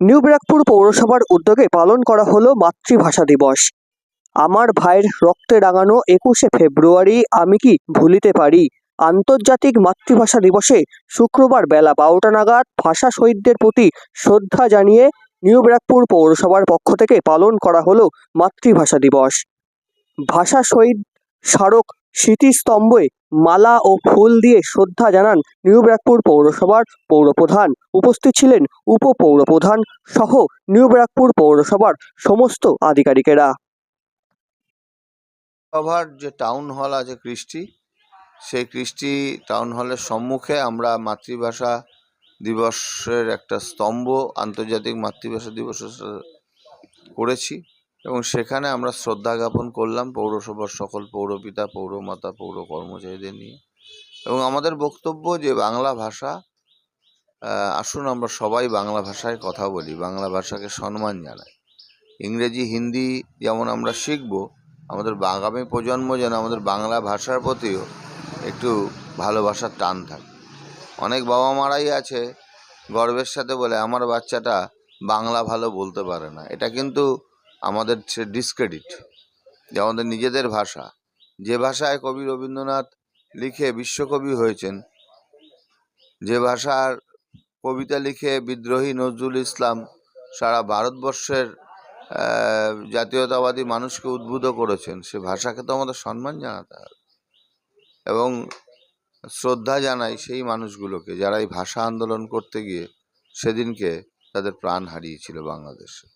New Barrackpore পৌরসভার উদ্যোগে পালন করা হলো মাতৃভাষা দিবস। আমার ভাইয়ের রক্তে রাঙানো একুশে ফেব্রুয়ারি আমি কি ভুলিতে পারি? আন্তর্জাতিক মাতৃভাষা দিবসে শুক্রবার বেলা বারোটা নাগাদ ভাষা শহীদদের প্রতি শ্রদ্ধা জানিয়ে নিউ ব্যারাকপুর পৌরসভার পক্ষ থেকে পালন করা হলো মাতৃভাষা দিবস। ভাষা শহীদ স্মারক স্মৃতিস্তম্ভে মালা ও ফুল দিয়ে শ্রদ্ধা জানান নিউ ব্যারাকপুর পৌরসভার পৌরপ্রধান। উপস্থিত ছিলেন উপপৌরপ্রধান সহ নিউ ব্যারাকপুর পৌরসভার সমস্ত আধিকারিকেরা। সভার যে টাউন হল আছে কৃষ্টি, সেই কৃষ্টি টাউন হলের সম্মুখে আমরা মাতৃভাষা দিবসের একটা স্তম্ভ, আন্তর্জাতিক মাতৃভাষা দিবস করেছি। এবং সেখানে আমরা শ্রদ্ধা জ্ঞাপন করলাম পৌরসভার সকল পৌরপিতা, পৌরমাতা পৌর কর্মচারীদের নিয়ে। এবং আমাদের বক্তব্য যে বাংলা ভাষা আসুন আমরা সবাই বাংলা ভাষায় কথা বলি, বাংলা ভাষাকে সম্মান জানাই। ইংরেজি, হিন্দি যেমন আমরা শিখব, আমাদের আগামী প্রজন্ম যেন আমাদের বাংলা ভাষার প্রতিও একটু ভালোবাসার টান থাকে। অনেক বাবা মারাই আছে গর্বের সাথে বলে, আমার বাচ্চাটা বাংলা ভালো বলতে পারে না। এটা কিন্তু আমাদের ডিসক্রেডিট যে আমাদের নিজেদের ভাষা। যে ভাষায় কবি রবীন্দ্রনাথ লিখে বিশ্বকবি হয়েছেন, যে ভাষার কবিতা লিখে বিদ্রোহী নজরুল ইসলাম সারা ভারতবর্ষের জাতীয়তাবাদী মানুষকে উদ্বুদ্ধ করেছেন, সে ভাষাকে তো আমাদের সম্মান জানাতে হবে এবং শ্রদ্ধা জানাই সেই মানুষগুলোকে যারা এই ভাষা আন্দোলন করতে গিয়ে সেদিনকে তাদের প্রাণ হারিয়েছিল বাংলাদেশে।